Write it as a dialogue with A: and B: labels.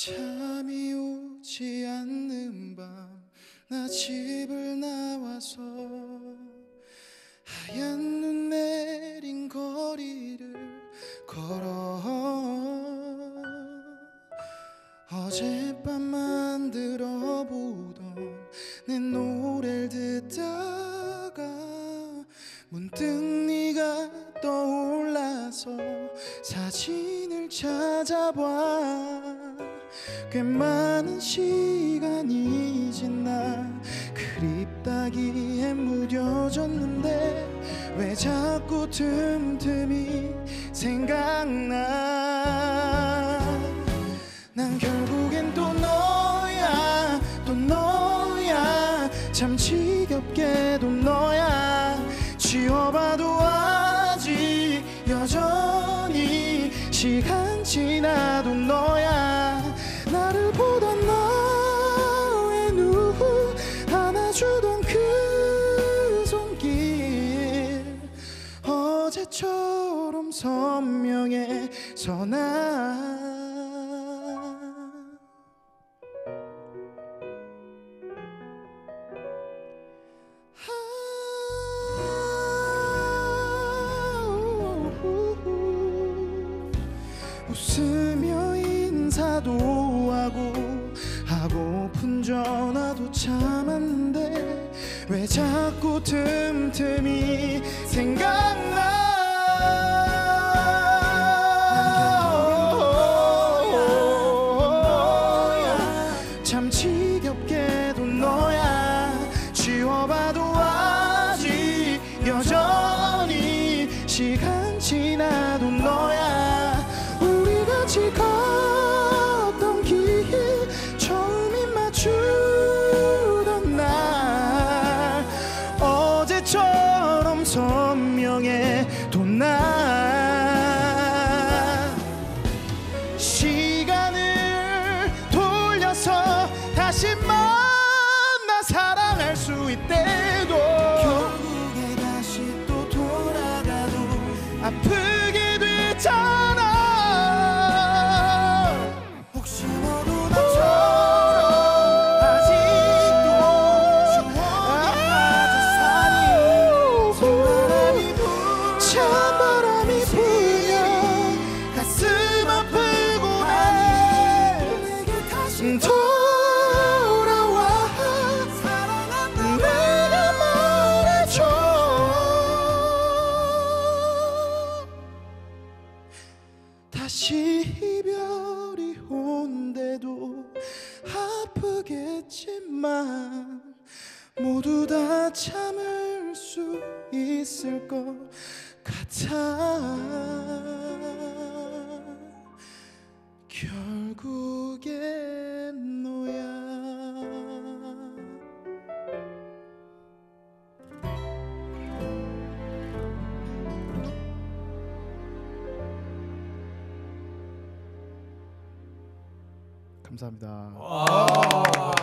A: 잠이 오지 않는 밤 나 집을 나와서 하얀 눈 내린 거리를 걸어. 어젯밤 만들어 보던 내 노래를 듣다가 문득 네가 떠올라서 사진을 찾아봐. 꽤 많은 시간이 지나 그립다기에 무뎌졌는데 왜 자꾸 틈틈이 생각나? 난 결국엔 또 너야 또 너야. 참 지겹게도 너야. 지워봐도 아직 여전히 시간 지나 웃으며 인사도 하고 하고픈 전화도 참았는데 왜 자꾸 틈틈이 생각나 지겹게도 너야. 지워봐도 아직 여전히 시간 지나도 너야. 우리 같이 걷던 길 처음 입 맞추던 날. 어제처럼 선명해 돈나 시간을 돌려서 다시 사랑할 수 있대도. 결국에 다시 또 돌아가도 아프 이별이 온데도 아프겠지만 모두 다 참을 수 있을 것 같아. 결국 감사합니다. 와.